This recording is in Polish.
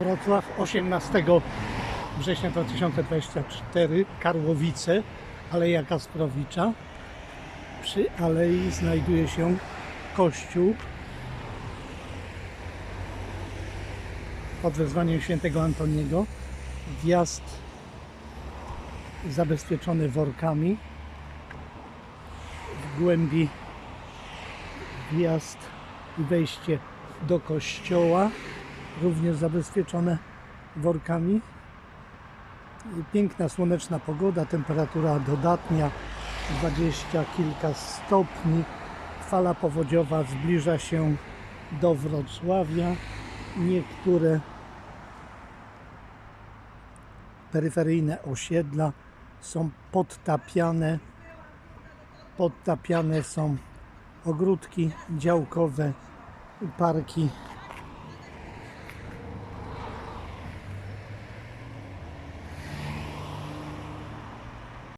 Wrocław 18 września 2024 Karłowice, Aleja Kasprowicza. Przy alei znajduje się kościół pod wezwaniem świętego Antoniego. Wjazd zabezpieczony workami. W głębi wjazd i wejście do kościoła również zabezpieczone workami. Piękna słoneczna pogoda, temperatura dodatnia 20 kilka stopni. Fala powodziowa zbliża się do Wrocławia. Niektóre peryferyjne osiedla są podtapiane. Podtapiane są ogródki działkowe, parki